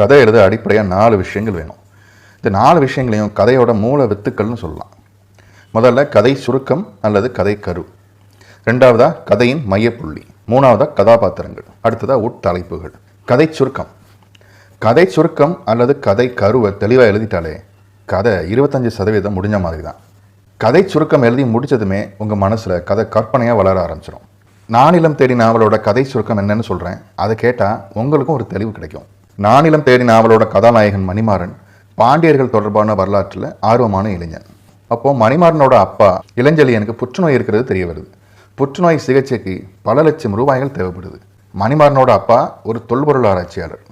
கதை எழுத அடிப்படையாக நாலு விஷயங்கள் வேணும். இந்த நாலு விஷயங்களையும் கதையோட மூல வித்துக்கள்னு சொல்லலாம். முதல்ல கதை சுருக்கம் அல்லது கதை கரு. ரெண்டாவதா கதையின் மையப்புள்ளி. மூணாவதா கதாபாத்திரங்கள். அடுத்ததாக உட்தலைப்புகள். கதை சுருக்கம். கதை சுருக்கம் அல்லது கதை கருவை தெளிவாக எழுதிட்டாலே கதை இருபத்தஞ்சு சதவீதம் முடிஞ்ச மாதிரி தான் கதை சுருக்கம் எழுதி முடிச்சதுமே உங்கள் மனசில் கதை கற்பனையாக வளர ஆரம்பிச்சிடும் நானிலம் தேடி நாவலோட கதை சுருக்கம் என்னன்னு சொல்கிறேன் அதை கேட்டால் உங்களுக்கும் ஒரு தெளிவு கிடைக்கும். நானிலம் தேடி நாவலோட கதாநாயகன் மணிமாறன் பாண்டியர்கள் தொடர்பான வரலாற்றில் ஆர்வமான இளைஞன். அப்போது மணிமாறனோட அப்பா இளஞ்செழியனுக்கு புற்றுநோய் இருக்கிறது தெரிய வருது. புற்றுநோய் சிகிச்சைக்கு பல லட்சம் ரூபாய்கள் தேவைப்படுது. மணிமாறனோட அப்பா ஒரு தொல்பொருள் ஆராய்ச்சியாளர்.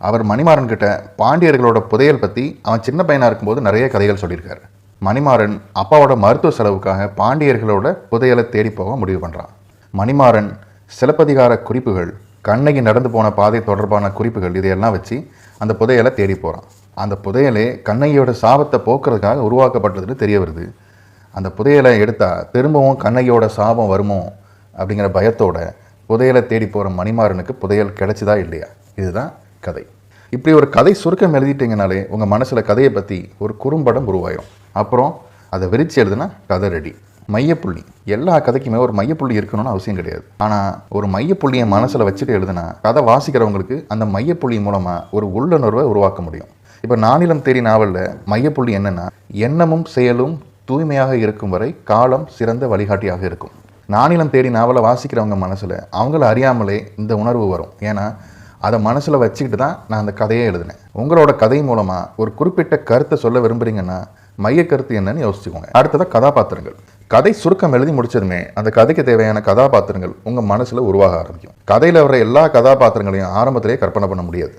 அவர் மணிமாறன் கிட்ட பாண்டியர்களோட புதையல் பற்றி அவன் சின்ன பையனாக இருக்கும்போது நிறைய கதைகள் சொல்லியிருக்காரு. மணிமாறன் அப்பாவோட மருத்துவ செலவுக்காக பாண்டியர்களோட புதையலை தேடி போக முடிவு பண்ணுறான் மணிமாறன் சிலப்பதிகார குறிப்புகள் கண்ணகி நடந்து போன பாதை தொடர்பான குறிப்புகள் இதையெல்லாம் வச்சு அந்த புதையலை தேடி போகிறான் அந்த புதையலே கண்ணகியோட சாபத்தை போக்குறதுக்காக உருவாக்கப்பட்டதுன்னு தெரிய வருது. அந்த புதையலை எடுத்தால் திரும்பவும் கண்ணகியோட சாபம் வருமோ அப்படிங்கிற பயத்தோட புதையலை தேடி போகிற மணிமாறனுக்கு புதையல் கிடைச்சதா இல்லையா? இதுதான் கதை. இப்படி ஒரு கதை சுருக்கம் எழுதிட்டீங்கனாலே உங்கள் மனசில் கதையை பற்றி ஒரு குறும்படம் உருவாயும் அப்புறம் அதை விரித்து எழுதுனா கதை ரெடி மையப்புள்ளி. எல்லா கதைக்குமே ஒரு மையப்புள்ளி இருக்கணும்னு அவசியம் கிடையாது. ஆனால் ஒரு மையப்புள்ளியை மனசில் வச்சுட்டு எழுதுனா கதை வாசிக்கிறவங்களுக்கு அந்த மையப்புள்ளி மூலமாக ஒரு உள்ளுணர்வை உருவாக்க முடியும். இப்போ நானிலம் தேடி நாவலில் மையப்புள்ளி என்னென்னா எண்ணமும் செயலும் தூய்மையாக இருக்கும் வரை காலம் சிறந்த வழிகாட்டியாக இருக்கும். நானிலம் தேடி நாவலை வாசிக்கிறவங்க மனசில் அவங்கள அறியாமலே இந்த உணர்வு வரும். ஏன்னா அதை மனசில் வச்சுக்கிட்டு தான் நான் அந்த கதையை எழுதினேன். உங்களோட கதை மூலமாக ஒரு குறிப்பிட்ட கருத்தை சொல்ல விரும்புகிறீங்கன்னா மைய கருத்து என்னன்னு யோசிச்சுக்கோங்க. அடுத்ததாக கதாபாத்திரங்கள். கதை சுருக்கம் எழுதி முடிச்சதுமே அந்த கதைக்கு தேவையான கதாபாத்திரங்கள் உங்கள் மனசில் உருவாக ஆரம்பிக்கும். கதையில் வர எல்லா கதாபாத்திரங்களையும் ஆரம்பத்திலே கற்பனை பண்ண முடியாது.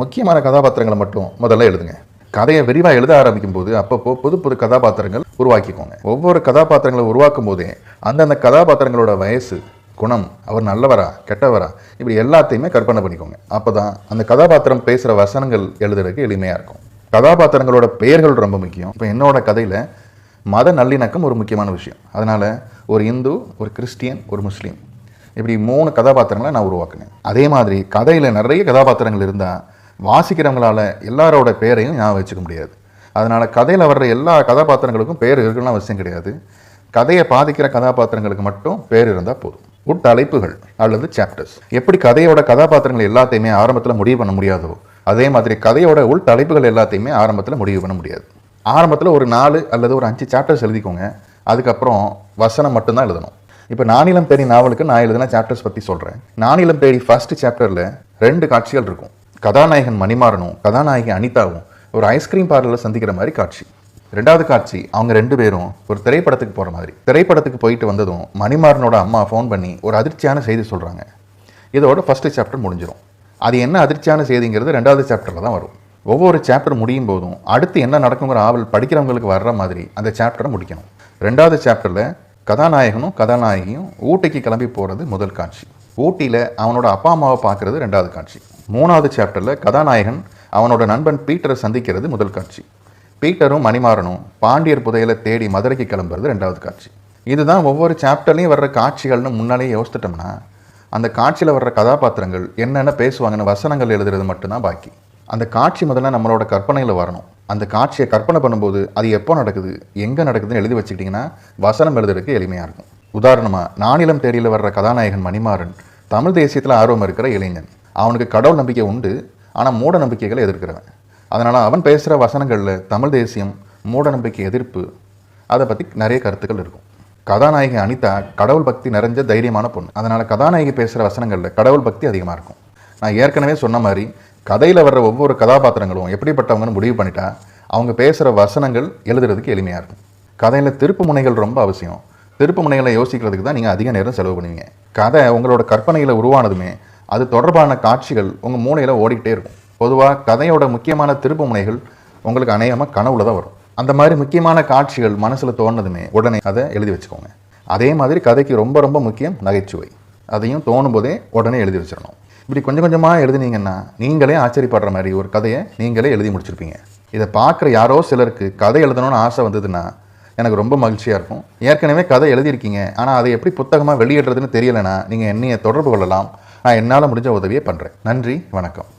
முக்கியமான கதாபாத்திரங்களை மட்டும் முதல்ல எழுதுங்க. கதையை விரிவாக எழுத ஆரம்பிக்கும் போது அப்பப்போ புது புது கதாபாத்திரங்கள் உருவாக்கிக்கோங்க. ஒவ்வொரு கதாபாத்திரங்களை உருவாக்கும் போதே அந்தந்த கதாபாத்திரங்களோட வயசு குணம் அவர் நல்லவரா கெட்டவரா இப்படி எல்லாத்தையுமே கற்பனை பண்ணிக்கோங்க. அப்போ தான் அந்த கதாபாத்திரம் பேசுகிற வசனங்கள் எழுதுறதுக்கு எளிமையாக இருக்கும். கதாபாத்திரங்களோட பெயர்கள் ரொம்ப முக்கியம். இப்போ என்னோட கதையில் மத நல்லிணக்கம் ஒரு முக்கியமான விஷயம். அதனால் ஒரு இந்து ஒரு கிறிஸ்டியன் ஒரு முஸ்லீம். இப்படி மூணு கதாபாத்திரங்களை நான் உருவாக்குனேன். அதே மாதிரி கதையில் நிறைய கதாபாத்திரங்கள் இருந்தால் வாசிக்கிறவங்களால் எல்லாரோட பேரையும் ஞாபகம் வச்சுக்க முடியாது. அதனால் கதையில் வர்ற எல்லா கதாபாத்திரங்களுக்கும் பெயர் இருக்கணும்னு அவசியம் கிடையாது. கதையை பாதிக்கிற கதாபாத்திரங்களுக்கு மட்டும் பேர் இருந்தால் போதும். உட்தலைப்புகள் அல்லது சாப்டர்ஸ் எப்படி கதையோட கதாபாத்திரங்கள் எல்லாத்தையுமே ஆரம்பத்தில் முடிவு பண்ண முடியாதோ அதே மாதிரி கதையோட உள் தலைப்புகள் எல்லாத்தையுமே ஆரம்பத்தில் முடிவு பண்ண முடியாது. ஆரம்பத்தில் ஒரு நாலு அல்லது ஒரு அஞ்சு சாப்டர்ஸ் எழுதிக்கோங்க. அதுக்கப்புறம் வசனம் மட்டும்தான் எழுதணும். இப்போ நானிலம் தேடி நாவலுக்கு நான் எழுதின சாப்டர்ஸ் பற்றி சொல்கிறேன் நானிலம் தேடி ஃபர்ஸ்ட் சாப்டரில் ரெண்டு காட்சிகள் இருக்கும். கதாநாயகன் மணிமாறனும் கதாநாயகி அனிதாவும் ஒரு ஐஸ்கிரீம் பார்லரில் சந்திக்கிற மாதிரி காட்சி. ரெண்டாவது காட்சி அவங்க ரெண்டு பேரும் ஒரு திரைப்படத்துக்கு போகிற மாதிரி. திரைப்படத்துக்கு போயிட்டு வந்ததும் மணிமாறனோட அம்மா ஃபோன் பண்ணி ஒரு அதிர்ச்சியான செய்தி சொல்கிறாங்க இதோட ஃபஸ்ட்டு சாப்டர் முடிஞ்சிடும் அது என்ன அதிர்ச்சியான செய்திங்கிறது ரெண்டாவது சாப்டரில் தான் வரும். ஒவ்வொரு சாப்டர் முடியும் போதும் அடுத்து என்ன நடக்குங்கிற ஆவல் படிக்கிறவங்களுக்கு வர்ற மாதிரி அந்த சாப்டரை முடிக்கணும். ரெண்டாவது சாப்டரில் கதாநாயகனும் கதாநாயகியும் ஊட்டிக்கு கிளம்பி போகிறது முதல் காட்சி. ஊட்டியில் அவனோட அப்பா அம்மாவை பார்க்குறது ரெண்டாவது காட்சி. மூணாவது சாப்டரில் கதாநாயகன் அவனோட நண்பன் பீட்டரை சந்திக்கிறது முதல் காட்சி. பீட்டரும் மணிமாறனும் பாண்டியர் புதையலை தேடி மதுரைக்கு கிளம்புறது ரெண்டாவது காட்சி. இதுதான் ஒவ்வொரு சாப்டர்லையும் வர்ற காட்சிகள்னு முன்னாலேயே யோசிச்சிட்டோம்னா அந்த காட்சியில் வர்ற கதாபாத்திரங்கள் என்னென்ன பேசுவாங்கன்னு வசனங்கள் எழுதுறது மட்டும்தான் பாக்கி. அந்த காட்சி முதல்ல நம்மளோட கற்பனையில் வரணும். அந்த காட்சியை கற்பனை பண்ணும்போது அது எப்போ நடக்குது எங்கே நடக்குதுன்னு எழுதி வச்சுக்கிட்டிங்கன்னா வசனம் எழுதுறதுக்கு எளிமையாக இருக்கும். உதாரணமாக நானிலம் தேடியில் வர்ற கதாநாயகன் மணிமாறன் தமிழ் தேசியத்தில் ஆர்வம் இருக்கிற இளைஞன். அவனுக்கு கடவுள் நம்பிக்கை உண்டு ஆனால் மூட நம்பிக்கைகளை எதிர்க்கிறவன். அதனால் அவன் பேசுகிற வசனங்களில் தமிழ் தேசியம் மூட நம்பிக்கை எதிர்ப்பு அதை பற்றி நிறைய கருத்துக்கள் இருக்கும். கதாநாயகி அனிதா கடவுள் பக்தி நிறைஞ்ச தைரியமான பொண்ணு. அதனால் கதாநாயகி பேசுகிற வசனங்களில் கடவுள் பக்தி அதிகமாக இருக்கும். நான் ஏற்கனவே சொன்ன மாதிரி கதையில் வர்ற ஒவ்வொரு கதாபாத்திரங்களும் எப்படிப்பட்டவங்கன்னு முடிவு பண்ணிட்டா அவங்க பேசுகிற வசனங்கள் எழுதுறதுக்கு எளிமையாக இருக்கும். கதையில் திருப்பு முனைகள் ரொம்ப அவசியம். திருப்பு முனைகளை யோசிக்கிறதுக்கு தான் நீங்கள் அதிக நேரம் செலவு பண்ணுவீங்க. கதை உங்களோட கற்பனையில் உருவானதுமே அது தொடர்பான காட்சிகள் உங்கள் மூளையில் ஓடிக்கிட்டே இருக்கும். பொதுவாக கதையோட முக்கியமான திருப்பு முனைகள் உங்களுக்கு அநேகமாக கனவுல தான் வரும். அந்த மாதிரி முக்கியமான காட்சிகள் மனசில் தோணுதுமே உடனே அதை எழுதி வச்சுக்கோங்க. அதே மாதிரி கதைக்கு ரொம்ப ரொம்ப முக்கியம் நகைச்சுவை. அதையும் தோணும் போதே உடனே எழுதி வச்சிடணும் இப்படி கொஞ்சம் கொஞ்சமாக எழுதினீங்கன்னா நீங்களே ஆச்சரியப்படுற மாதிரி ஒரு கதையை நீங்களே எழுதி முடிச்சிருப்பீங்க. இதை பார்க்குற யாரோ சிலருக்கு கதை எழுதணும்னு ஆசை வந்ததுன்னா எனக்கு ரொம்ப மகிழ்ச்சியாக இருக்கும். ஏற்கனவே கதை எழுதியிருக்கீங்க ஆனால் அதை எப்படி புத்தகமாக வெளியிடுறதுன்னு தெரியலைன்னா நீங்கள் என்னையை தொடர்பு கொள்ளலாம். நான் என்னால் முடிஞ்ச உதவியை பண்ணுறேன் நன்றி வணக்கம்.